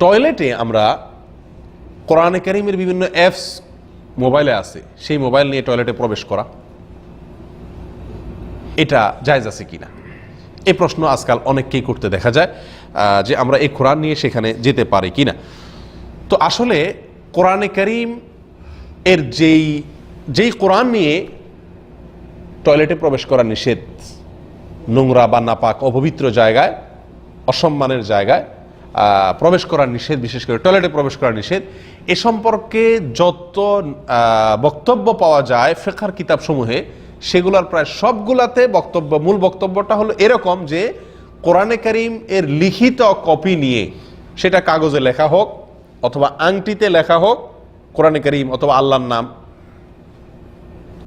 টয়লেটে আমরা কোরআনে কারিমের বিভিন্ন অ্যাপস মোবাইলে আছে, সেই মোবাইল নিয়ে টয়লেটে প্রবেশ করা। এটা জায়জ আছে কিনা? এই প্রশ্ন আজকাল অনেককেই করতে দেখা যায় যে আমরা এই কোরআন নিয়ে সেখানে যেতে পারি কিনা। তো আসলে কোরআনে করিম এর যেই যেই কোরআন নিয়ে টয়লেটে প্রবেশ করা নিষেধ, নোংরা বা নাপাক, অপবিত্র জায়গায়, অসম্মানের জায়গায় প্রবেশ করার নিষেধ, বিশেষ করে টয়লেটে প্রবেশ করার নিষেধ। এ সম্পর্কে যত বক্তব্য পাওয়া যায় ফেখার কিতাবসমূহে, সেগুলোর প্রায় সবগুলাতে বক্তব্য, মূল বক্তব্যটা হলো এরকম যে, কোরআনে করিম এর লিখিত কপি নিয়ে সেটা কাগজে লেখা হোক অথবা আংটিতে লেখা হোক, কোরআনে করিম অথবা আল্লাহর নাম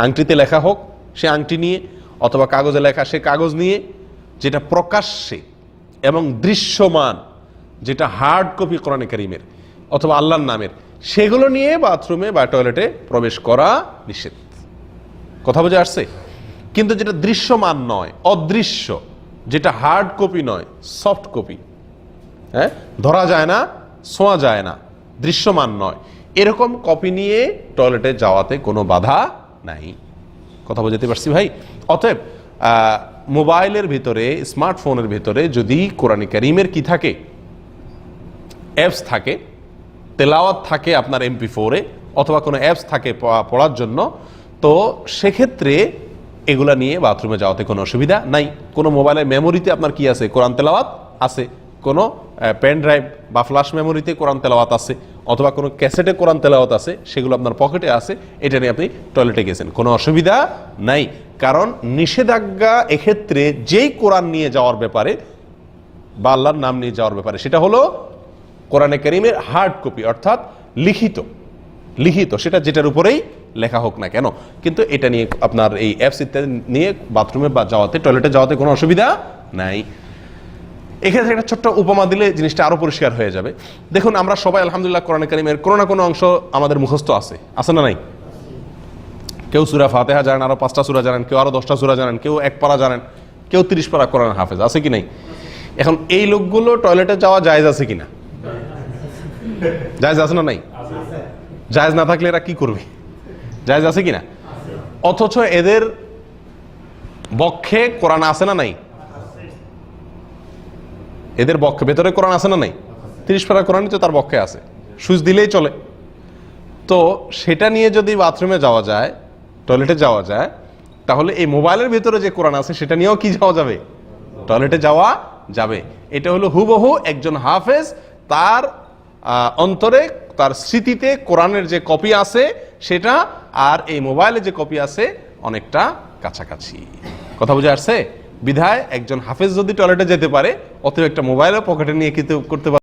আংটিতে লেখা হোক সে আংটি নিয়ে অথবা কাগজে লেখা সে কাগজ নিয়ে, যেটা প্রকাশ্যে এবং দৃশ্যমান যেটা হার্ড কপি কোরআনে করিমের অথবা আল্লাহর নামের, সেগুলো নিয়ে বাথরুমে বা টয়লেটে প্রবেশ করা নিষেধ। কথা বুঝে আসছে? কিন্তু যেটা দৃশ্যমান নয়, অদৃশ্য, যেটা হার্ড কপি নয় সফট কপি হ্যাঁ? ধরা যায় না ছোঁয়া যায় না, দৃশ্যমান নয়। এরকম কপি নিয়ে টয়লেটে যাওয়াতে কোনো বাধা নাই। কথা বোঝাতে পারছি ভাই? অতএব মোবাইলের ভিতরে স্মার্টফোনের ভিতরে যদি কোরআন করিমের কি থাকে অ্যাপস থাকে, তেলাওয়াত থাকে আপনার এমপি ফোরে অথবা কোনো অ্যাপস থাকে পড়ার জন্য, তো সেক্ষেত্রে এগুলা নিয়ে বাথরুমে যাওয়াতে কোনো অসুবিধা নাই। কোনো মোবাইলের মেমোরিতে আপনার কি আছে? কোরআন তেলাওয়াত আছে। কোনো পেন ড্রাইভ বা ফ্ল্যাশ মেমোরিতে কোরআন তেলাওয়াত আছে। অথবা কোনো ক্যাসেটে কোরআন তেলাওয়াত আছে, সেগুলো আপনার পকেটে আছে, এটা নিয়ে আপনি টয়লেটে গেছেন। কোনো অসুবিধা নাই। কারণ নিষেধাজ্ঞা এক্ষেত্রে যেই কোরআন নিয়ে যাওয়ার ব্যাপারে বা আল্লাহর নাম নিয়ে যাওয়ার ব্যাপারে, সেটা হলো কোরআনে করিমের হার্ড কপি অর্থাৎ লিখিত লিখিত, সেটা যেটার উপরেই লেখা হোক না কেন। কিন্তু এটা নিয়ে আপনার এই অ্যাপস ইত্যাদি নিয়ে বাথরুমে বা যাওয়াতে টয়লেটে যাওয়াতে কোনো অসুবিধা নাই। এক্ষেত্রে একটা ছোট্ট উপমা দিলে জিনিসটা আরও পরিষ্কার হয়ে যাবে। দেখুন, আমরা সবাই আলহামদুলিল্লাহ কোরআন করিমের কোনো না কোনো অংশ আমাদের মুখস্থ আছে। আছে না নাই? কেউ সুরা ফাতেহা জানেন, আরও পাঁচটা সুরা জানেন, কেউ আরও দশটা সুরা জানেন, কেউ এক পারা জানেন, কেউ তিরিশ পারা কোরআন হাফেজ, আছে কি নাই? এখন এই লোকগুলো টয়লেটে যাওয়া জায়েজ আছে কিনা জায়েজ আছে না নাই? জায়জ না থাকলে এরা কি করবে? জায়জ আছে কিনা? অথচ এদের বক্ষে কোরআন আছে না নাই? এদের বক্ষে, ভেতরে কোরআন আছে না নাই? তিরিশ পারা কোরআনই তো তার বক্ষে আছে। সুইচ দিলেই চলে। তো সেটা নিয়ে যদি বাথরুমে যাওয়া যায়, টয়লেটে যাওয়া যায়, তাহলে এই মোবাইলের ভিতরে যে কোরআন আছে, সেটা নিয়েও কি যাওয়া যাবে? টয়লেটে যাওয়া যাবে। এটা হলো হুবহু একজন হাফেজ, তার অন্তরে তার স্মৃতিতে কোরআনের যে কপি আছে সেটা আর এই মোবাইলে যে কপি আছে অনেকটা কাছাকাছি। কথা বুঝে আসছে? বিধায় একজন হাফেজ যদি টয়লেটে যেতে পারে, অতএব একটা মোবাইলও পকেটে নিয়ে কিন্তু করতে পারে